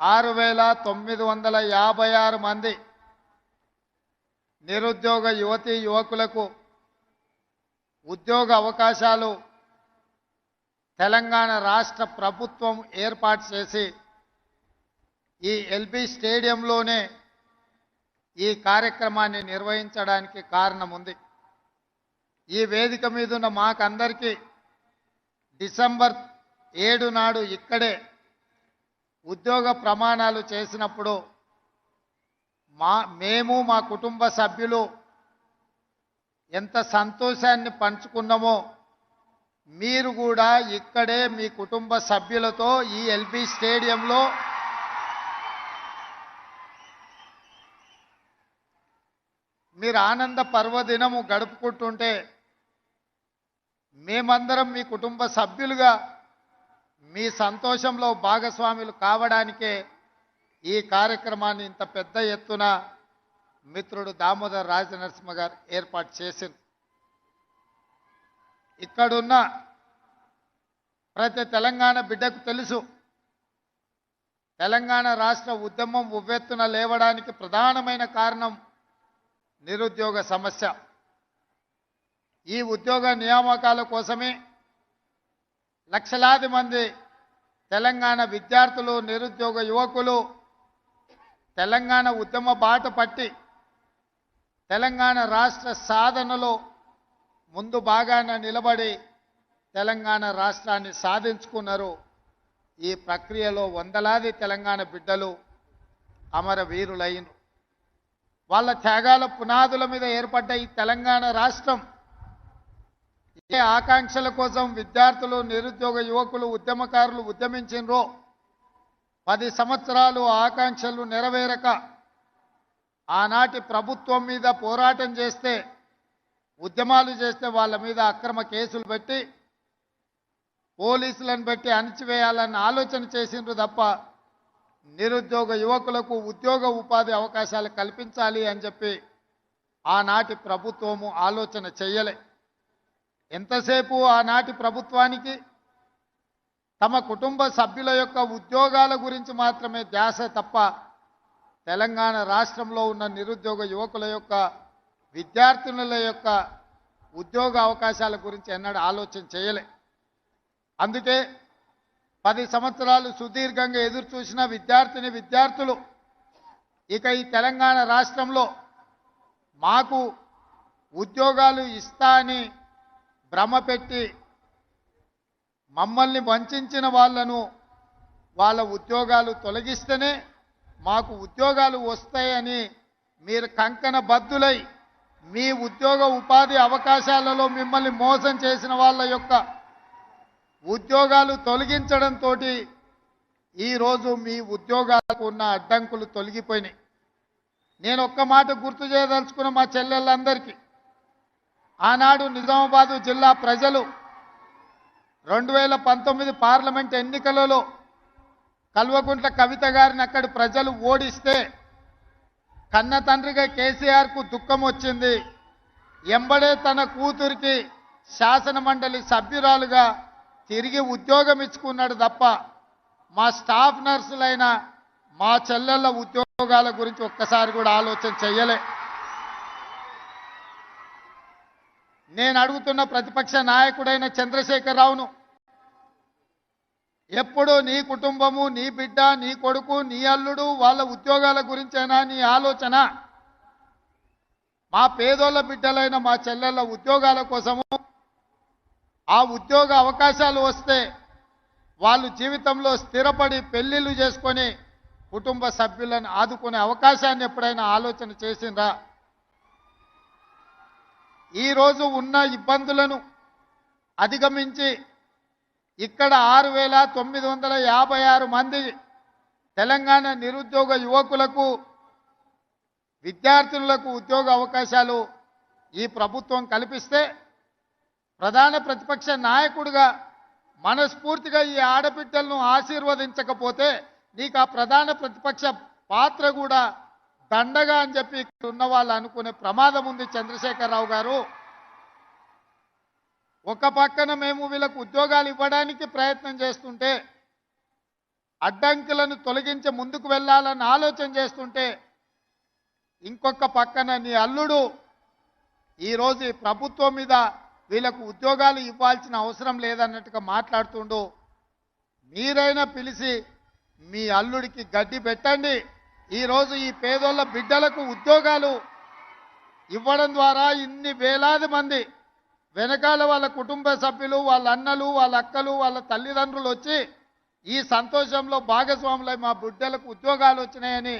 ఆరు వేల తొమ్మిది వందల యాభై ఆరు మంది నిరుద్యోగ యువతి యువకులకు ఉద్యోగ అవకాశాలు తెలంగాణ రాష్ట్ర ప్రభుత్వం ఏర్పాటు చేసి ఈ ఎల్బీ స్టేడియంలోనే ఈ కార్యక్రమాన్ని నిర్వహించడానికి కారణం ఉంది ఈ వేదిక మీదున్న మాకందరికీ డిసెంబర్ ఏడు నాడు ఇక్కడే ఉద్యోగ ప్రమాణాలు చేసినప్పుడు మా మేము మా కుటుంబ సభ్యులు ఎంత సంతోషాన్ని పంచుకున్నామో మీరు కూడా ఇక్కడే మీ కుటుంబ సభ్యులతో ఈ ఎల్బీ స్టేడియంలో మీరు ఆనంద పర్వదినము గడుపుకుంటుంటే మేమందరం మీ కుటుంబ సభ్యులుగా మీ సంతోషంలో భాగస్వాములు కావడానికే ఈ కార్యక్రమాన్ని ఇంత పెద్ద ఎత్తున మిత్రుడు దామోదర్ రాజనరసింహ గారు ఏర్పాటు చేసింది. ఇక్కడున్న ప్రతి తెలంగాణ బిడ్డకు తెలుసు. తెలంగాణ రాష్ట్ర ఉద్యమం ఉవ్వెత్తున లేవడానికి ప్రధానమైన కారణం నిరుద్యోగ సమస్య. ఈ ఉద్యోగ నియామకాల కోసమే లక్షలాది మంది తెలంగాణ విద్యార్థులు నిరుద్యోగ యువకులు తెలంగాణ ఉద్యమ బాట పట్టి తెలంగాణ రాష్ట్ర సాధనలో ముందు బాగాన నిలబడి తెలంగాణ రాష్ట్రాన్ని సాధించుకున్నారు. ఈ ప్రక్రియలో వందలాది తెలంగాణ బిడ్డలు అమరవీరులైన వాళ్ళ త్యాగాల పునాదుల మీద ఏర్పడ్డ ఈ తెలంగాణ రాష్ట్రం ఏ ఆకాంక్షల కోసం విద్యార్థులు నిరుద్యోగ యువకులు ఉద్యమకారులు ఉద్యమించినరో పది సంవత్సరాలు ఆకాంక్షలు నెరవేరక ఆనాటి ప్రభుత్వం మీద పోరాటం చేస్తే ఉద్యమాలు చేస్తే వాళ్ళ మీద అక్రమ కేసులు పెట్టి పోలీసులను పెట్టి అణిచివేయాలన్న ఆలోచన చేసిండ్రు తప్ప నిరుద్యోగ యువకులకు ఉద్యోగ ఉపాధి అవకాశాలు కల్పించాలి అని చెప్పి ఆనాటి ప్రభుత్వము ఆలోచన చెయ్యలే ఎంతసేపు ఆనాటి ప్రభుత్వానికి? తమ కుటుంబ సభ్యుల యొక్క ఉద్యోగాల గురించి మాత్రమే ధ్యాస తప్ప తెలంగాణ రాష్ట్రంలో ఉన్న నిరుద్యోగ యువకుల యొక్క విద్యార్థినుల యొక్క ఉద్యోగ అవకాశాల గురించి ఎన్నడూ ఆలోచన చేయలే. అందుకే పది సంవత్సరాలు సుదీర్ఘంగా ఎదురు చూసిన విద్యార్థిని విద్యార్థులు ఇక ఈ తెలంగాణ రాష్ట్రంలో మాకు ఉద్యోగాలు ఇస్తా అని భ్రమ పెట్టి మమ్మల్ని వంచిన వాళ్ళను వాళ్ళ ఉద్యోగాలు తొలగిస్తేనే మాకు ఉద్యోగాలు వస్తాయని మీరు కంకణ బద్దులై మీ ఉద్యోగ ఉపాధి అవకాశాలలో మిమ్మల్ని మోసం చేసిన వాళ్ళ యొక్క ఉద్యోగాలు తొలగించడంతో ఈరోజు మీ ఉద్యోగాలకు ఉన్న అడ్డంకులు తొలగిపోయినాయి. నేను ఒక్క మాట గుర్తు చేయదలుచుకున్న మా చెల్లెళ్ళందరికీ ఆనాడు నిజామాబాదు జిల్లా ప్రజలు రెండు వేల పంతొమ్మిది పార్లమెంట్ ఎన్నికలలో కల్వకుంట్ల కవిత గారిని అక్కడి ప్రజలు ఓడిస్తే కన్న తండ్రిగా కేసీఆర్కు దుఃఖం వచ్చింది. ఎంబడే తన కూతురికి శాసన మండలి సభ్యురాలుగా తిరిగి ఉద్యోగం ఇచ్చుకున్నాడు తప్ప మా స్టాఫ్ నర్సులైన మా చెల్లెళ్ళ ఉద్యోగాల గురించి ఒక్కసారి కూడా ఆలోచన చేయలే నేను అడుగుతున్న ప్రతిపక్ష నాయకుడైన చంద్రశేఖరరావును ఎప్పుడు నీ కుటుంబము నీ బిడ్డ నీ కొడుకు నీ అల్లుడు వాళ్ళ ఉద్యోగాల గురించైనా నీ ఆలోచన మా పేదోళ్ళ బిడ్డలైన మా చెల్లెళ్ళ ఉద్యోగాల కోసము ఆ ఉద్యోగ అవకాశాలు వస్తే వాళ్ళు జీవితంలో స్థిరపడి పెళ్ళిళ్ళు చేసుకొని కుటుంబ సభ్యులను ఆదుకునే అవకాశాన్ని ఎప్పుడైనా ఆలోచన చేసిందా ఈరోజు ఉన్న ఇబ్బందులను అధిగమించి ఇక్కడ ఆరు వేల తొమ్మిది వందల యాభై ఆరు మంది తెలంగాణ నిరుద్యోగ యువకులకు విద్యార్థులకు ఉద్యోగ అవకాశాలు ఈ ప్రభుత్వం కల్పిస్తే ప్రధాన ప్రతిపక్ష నాయకుడిగా మనస్ఫూర్తిగా ఈ ఆడబిడ్డలను ఆశీర్వదించకపోతే నీకు ఆ ప్రధాన ప్రతిపక్ష పాత్ర కూడా దండగా అని చెప్పి ఇక్కడ ఉన్న వాళ్ళు అనుకునే ప్రమాదం ఉంది చంద్రశేఖరరావు గారు. ఒక పక్కన మేము వీళ్ళకు ఉద్యోగాలు ఇవ్వడానికి ప్రయత్నం చేస్తుంటే అడ్డంకులను తొలగించి ముందుకు వెళ్ళాలని ఆలోచన చేస్తుంటే ఇంకొక పక్కన నీ అల్లుడు ఈరోజు ఈ ప్రభుత్వం మీద వీళ్ళకు ఉద్యోగాలు ఇవ్వాల్సిన అవసరం లేదన్నట్టుగా మాట్లాడుతుండు. మీరైనా పిలిచి మీ అల్లుడికి గడ్డి పెట్టండి. ఈరోజు ఈ పేదోళ్ళ బిడ్డలకు ఉద్యోగాలు ఇవ్వడం ద్వారా ఇన్ని వేలాది మంది వెనకాల వాళ్ళ కుటుంబ సభ్యులు వాళ్ళ అన్నలు వాళ్ళ అక్కలు వాళ్ళ తల్లిదండ్రులు వచ్చి ఈ సంతోషంలో భాగస్వాములై మా బిడ్డలకు ఉద్యోగాలు వచ్చినాయని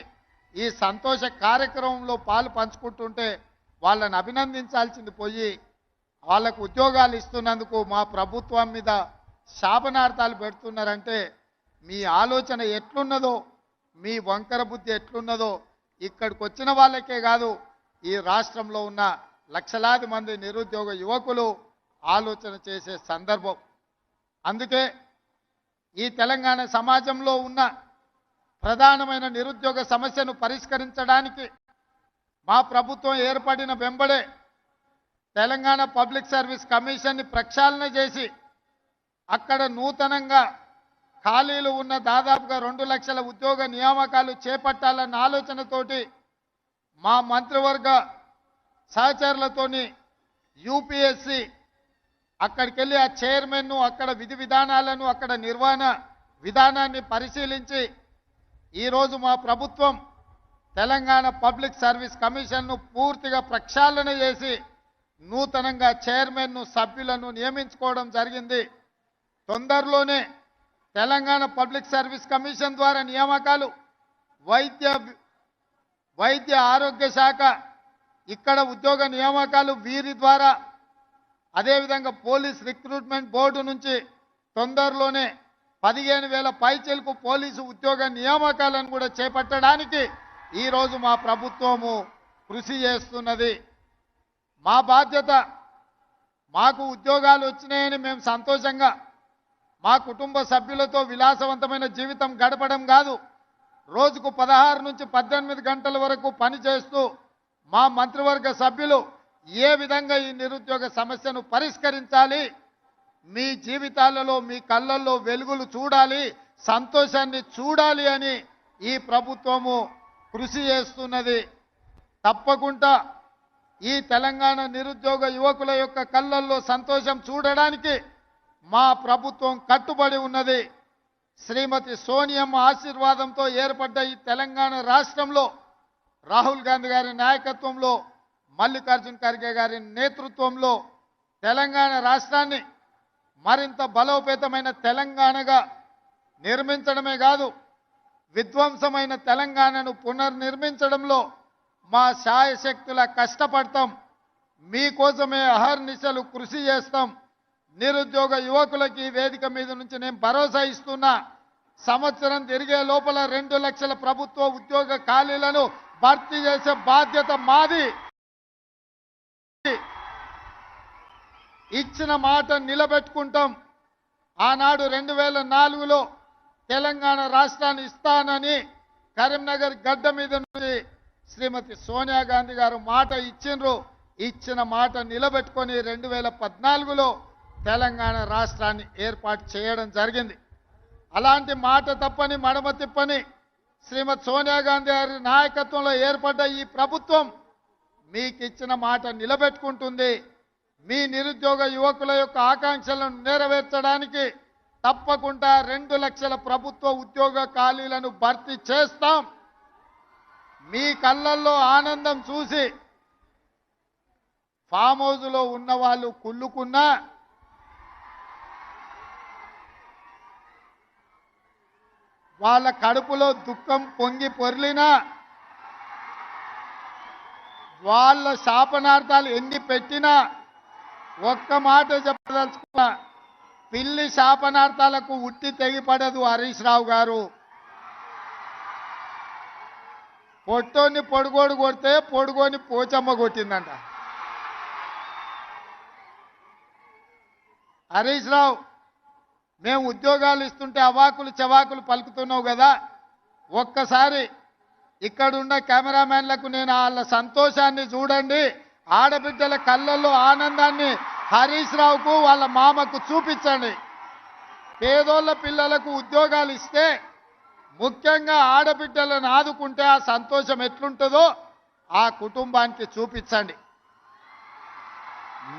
ఈ సంతోష కార్యక్రమంలో పాలు పంచుకుంటుంటే వాళ్ళని అభినందించాల్సింది పోయి వాళ్ళకు ఉద్యోగాలు ఇస్తున్నందుకు మా ప్రభుత్వం మీద శాపనార్థాలు పెడుతున్నారంటే మీ ఆలోచన ఎట్లున్నదో మీ వంకర బుద్ధి ఎట్లున్నదో ఇక్కడికి వచ్చిన వాళ్ళకే కాదు ఈ రాష్ట్రంలో ఉన్న లక్షలాది మంది నిరుద్యోగ యువకులు ఆలోచన చేసే సందర్భం. అందుకే ఈ తెలంగాణ సమాజంలో ఉన్న ప్రధానమైన నిరుద్యోగ సమస్యను పరిష్కరించడానికి మా ప్రభుత్వం ఏర్పడిన వెంబడే తెలంగాణ పబ్లిక్ సర్వీస్ కమిషన్ని ప్రక్షాళన చేసి అక్కడ నూతనంగా ఖాళీలు ఉన్న దాదాపుగా రెండు లక్షల ఉద్యోగ నియామకాలు చేపట్టాలన్న ఆలోచనతోటి మా మంత్రివర్గ సహచరులతోని యూపీఎస్సి అక్కడికి వెళ్ళి ఆ చైర్మన్ను అక్కడ విధి విధానాలను అక్కడ నిర్వహణ విధానాన్ని పరిశీలించి ఈరోజు మా ప్రభుత్వం తెలంగాణ పబ్లిక్ సర్వీస్ కమిషన్ను పూర్తిగా ప్రక్షాళన చేసి నూతనంగా చైర్మన్ను సభ్యులను నియమించుకోవడం జరిగింది. తొందరలోనే తెలంగాణ పబ్లిక్ సర్వీస్ కమిషన్ ద్వారా నియామకాలు వైద్య వైద్య ఆరోగ్య శాఖ ఇక్కడ ఉద్యోగ నియామకాలు వీరి ద్వారా అదేవిధంగా పోలీస్ రిక్రూట్మెంట్ బోర్డు నుంచి తొందరలోనే పదిహేను వేల పైచలకు పోలీసు ఉద్యోగ నియామకాలను కూడా చేపట్టడానికి ఈరోజు మా ప్రభుత్వము కృషి చేస్తున్నది. మా బాధ్యత మాకు ఉద్యోగాలు వచ్చినాయని మేము సంతోషంగా మా కుటుంబ సభ్యులతో విలాసవంతమైన జీవితం గడపడం కాదు. రోజుకు పదహారు నుంచి పద్దెనిమిది గంటల వరకు పనిచేస్తూ మా మంత్రివర్గ సభ్యులు ఏ విధంగా ఈ నిరుద్యోగ సమస్యను పరిష్కరించాలి? మీ జీవితాలలో మీ కళ్ళల్లో వెలుగులు చూడాలి సంతోషాన్ని చూడాలి అని ఈ ప్రభుత్వము కృషి చేస్తున్నది. తప్పకుండా ఈ తెలంగాణ నిరుద్యోగ యువకుల యొక్క కళ్ళల్లో సంతోషం చూడడానికి మా ప్రభుత్వం కట్టుబడి ఉన్నది. శ్రీమతి సోనియమ్మ ఆశీర్వాదంతో ఏర్పడ్డ ఈ తెలంగాణ రాష్ట్రంలో రాహుల్ గాంధీ గారి నాయకత్వంలో మల్లికార్జున్ ఖర్గే గారి నేతృత్వంలో తెలంగాణ రాష్ట్రాన్ని మరింత బలోపేతమైన తెలంగాణగా నిర్మించడమే కాదు విధ్వంసమైన తెలంగాణను పునర్నిర్మించడంలో మా శాయశక్తుల కష్టపడతాం. మీకోసమే అహర్నిశలు కృషి చేస్తాం. నిరుద్యోగ యువకులకి వేదిక మీద నుంచి నేను భరోసా ఇస్తున్నా. సంవత్సరం తిరిగే లోపల రెండు లక్షల ప్రభుత్వ ఉద్యోగ ఖాళీలను భర్తీ చేసే బాధ్యత మాది. ఇచ్చిన మాట నిలబెట్టుకుంటాం. ఆనాడు రెండు వేల నాలుగులో తెలంగాణ రాష్ట్రాన్ని ఇస్తానని కరీంనగర్ గడ్డ మీద నుంచి శ్రీమతి సోనియా గాంధీ గారు మాట ఇచ్చిండ్రు. ఇచ్చిన మాట నిలబెట్టుకొని రెండు వేల పద్నాలుగులో తెలంగాణ రాష్ట్రాన్ని ఏర్పాటు చేయడం జరిగింది. అలాంటి మాట తప్పని మడమ తిప్పని శ్రీమతి సోనియా గాంధీ గారి నాయకత్వంలో ఏర్పడ్డ ఈ ప్రభుత్వం మీకు ఇచ్చిన మాట నిలబెట్టుకుంటుంది. మీ నిరుద్యోగ యువకుల యొక్క ఆకాంక్షలను నెరవేర్చడానికి తప్పకుండా రెండు లక్షల ప్రభుత్వ ఉద్యోగ ఖాళీలను భర్తీ చేస్తాం. మీ కళ్ళల్లో ఆనందం చూసి ఫామ్ హౌజ్లో ఉన్న వాళ్ళు కుళ్ళుకున్నా వాళ్ళ కడుపులో దుఃఖం పొంగి పొర్లినా వాళ్ళ శాపనార్థాలు ఎన్ని పెట్టినా ఒక్క మాట చెప్పదలుచుకున్నా పిల్లి శాపనార్థాలకు ఉట్టి తెగిపడదు హరీష్ రావు గారు. పొట్టోని పొడుగోడు కొడితే పొడుగోని పోచమ్మ కొట్టిందంట. హరీష్ రావు మేము ఉద్యోగాలు ఇస్తుంటే అవాకులు చవాకులు పలుకుతున్నావు కదా. ఒక్కసారి ఇక్కడున్న కెమెరామెన్లకు నేను వాళ్ళ సంతోషాన్ని చూడండి. ఆడబిడ్డల కళ్ళల్లో ఆనందాన్ని హరీష్ రావుకు వాళ్ళ మామకు చూపించండి. పేదోళ్ళ పిల్లలకు ఉద్యోగాలు ఇస్తే ముఖ్యంగా ఆడబిడ్డలను ఆదుకుంటే ఆ సంతోషం ఎట్లుంటుందో ఆ కుటుంబానికి చూపించండి.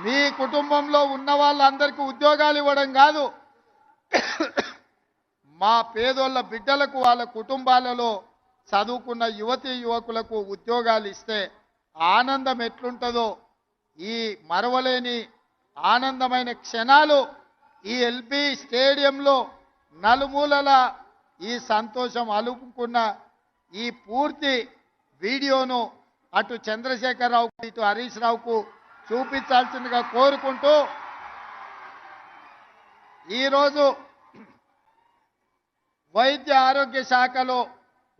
మీ కుటుంబంలో ఉన్న వాళ్ళందరికీ ఉద్యోగాలు ఇవ్వడం కాదు. మా పేదోళ్ళ బిడ్డలకు వాళ్ళ కుటుంబాలలో చదువుకున్న యువతి యువకులకు ఉద్యోగాలు ఇస్తే ఆనందం ఎట్లుంటుందో ఈ మరవలేని ఆనందమైన క్షణాలు ఈ ఎల్బి స్టేడియంలో నలుమూలల ఈ సంతోషం అలుపుకున్న ఈ పూర్తి వీడియోను అటు చంద్రశేఖరరావు ఇటు హరీష్ రావుకు చూపించాల్సిందిగా కోరుకుంటూ ఈరోజు వైద్య ఆరోగ్య శాఖలో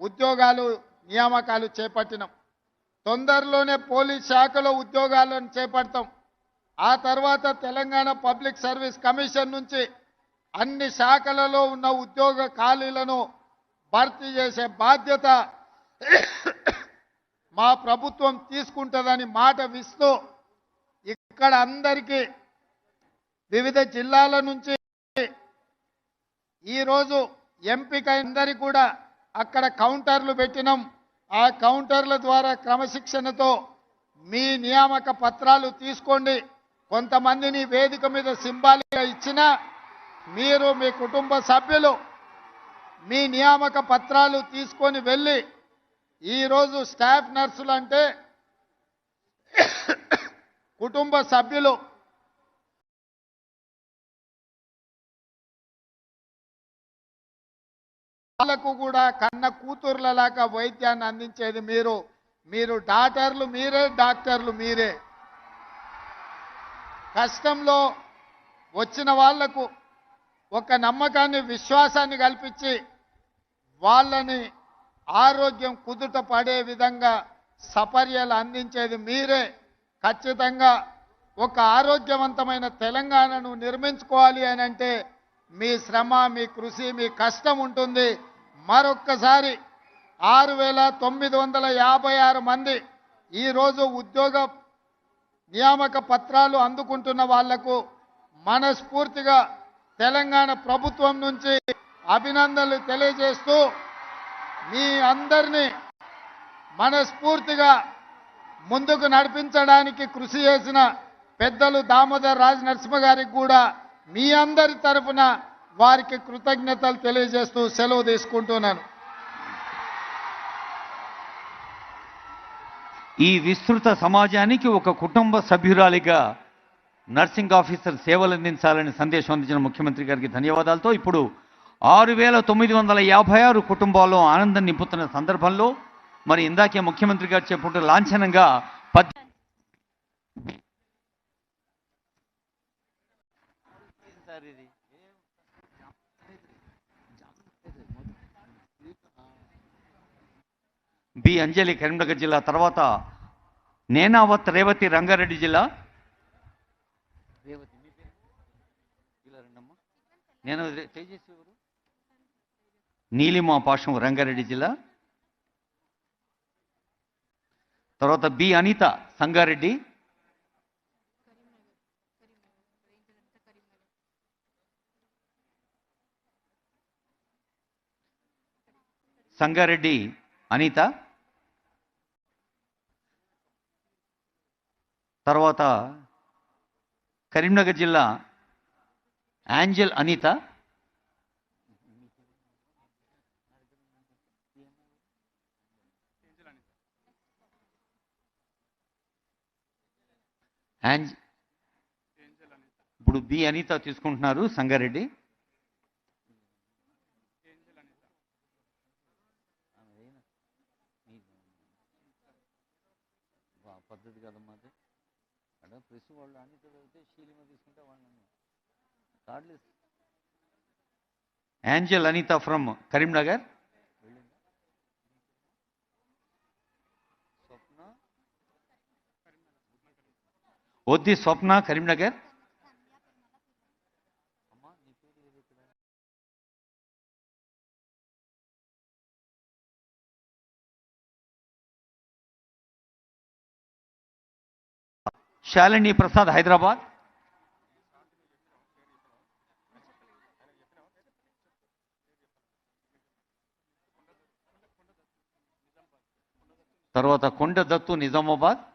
ఉద్యోగాలు నియామకాలు చేపట్టినాం. తొందరలోనే పోలీస్ శాఖలో ఉద్యోగాలను చేపడతాం. ఆ తర్వాత తెలంగాణ పబ్లిక్ సర్వీస్ కమిషన్ నుంచి అన్ని శాఖలలో ఉన్న ఉద్యోగ ఖాళీలను భర్తీ చేసే బాధ్యత మా ప్రభుత్వం తీసుకుంటుందని మాట విస్తూ ఇక్కడ అందరికీ వివిధ జిల్లాల నుంచి ఈరోజు ఎంపిక అందరి కూడా అక్కడ కౌంటర్లు పెట్టినాం. ఆ కౌంటర్ల ద్వారా క్రమశిక్షణతో మీ నియామక పత్రాలు తీసుకోండి. కొంతమందిని వేదిక మీద సింబాలిగా ఇచ్చినా మీరు మీ కుటుంబ సభ్యులు మీ నియామక పత్రాలు తీసుకొని వెళ్ళి ఈరోజు స్టాఫ్ నర్సులు అంటే కుటుంబ సభ్యులు వాళ్ళకు కూడా కన్న కూతుర్లలాగా వైద్యాన్ని అందించేది మీరు. మీరు డాక్టర్లు మీరే డాక్టర్లు మీరే. కష్టంలో వచ్చిన వాళ్ళకు ఒక నమ్మకాన్ని విశ్వాసాన్ని కల్పించి వాళ్ళని ఆరోగ్యం కుదుట పడే విధంగా సపర్యలు అందించేది మీరే. ఖచ్చితంగా ఒక ఆరోగ్యవంతమైన తెలంగాణను నిర్మించుకోవాలి అని అంటే మీ శ్రమ మీ కృషి మీ కష్టం ఉంటుంది. మరొక్కసారి ఆరు వేల తొమ్మిది వందల యాభై ఆరు మంది ఈరోజు ఉద్యోగ నియామక పత్రాలు అందుకుంటున్న వాళ్ళకు మనస్ఫూర్తిగా తెలంగాణ ప్రభుత్వం నుంచి అభినందనలు తెలియజేస్తూ మీ అందరినీ మనస్ఫూర్తిగా ముందుకు నడిపించడానికి కృషి చేసిన పెద్దలు దామోదర్ రాజ్ నరసింహ గారికి కూడా మీ అందరి తరఫున వారికి కృతజ్ఞతలు తెలియజేస్తూ సెలవు తీసుకుంటున్నాను. ఈ విస్తృత సమాజానికి ఒక కుటుంబ సభ్యురాలిగా నర్సింగ్ ఆఫీసర్ సేవలు అందించాలని సందేశం అందించిన ముఖ్యమంత్రి గారికి ధన్యవాదాలతో ఇప్పుడు ఆరు వేల తొమ్మిది వందల యాభై ఆరు కుటుంబాల్లో ఆనందం నింపుతున్న సందర్భంలో మరి ఇందాకే ముఖ్యమంత్రి గారు చెప్పుకుంటూ లాంఛనంగా పద్ బి అంజలి కరీంనగర్ జిల్లా తర్వాత నేనావత్ రేవతి రంగారెడ్డి జిల్లా రేవతి మీ పేరు? ఇలా రండమ్మా. నేను తేజస్వి ఎవరు? నీలిమా పాషం రంగారెడ్డి జిల్లా తర్వాత బి అనిత సంగారెడ్డి సంగారెడ్డి అనిత తర్వాత కరీంనగర్ జిల్లా యాంజల్ అనిత యాంజ్ ఇప్పుడు బి అనిత తీసుకుంటున్నారు సంగారెడ్డి. పద్ధతి కదమ్మా అక్కడ ప్రెస్ వాళ్ళు అనిత చదివితే శీలిమ తీసుకుంటే వాళ్ళని కార్డులు యాంజల్ అనిత ఫ్రమ్ కరీంనగర్ వద్ది స్వప్న కరీంనగర్. శాలిని ప్రసాద్ హైదరాబాద్. తర్వాత కొండ దత్తు నిజామాబాద్.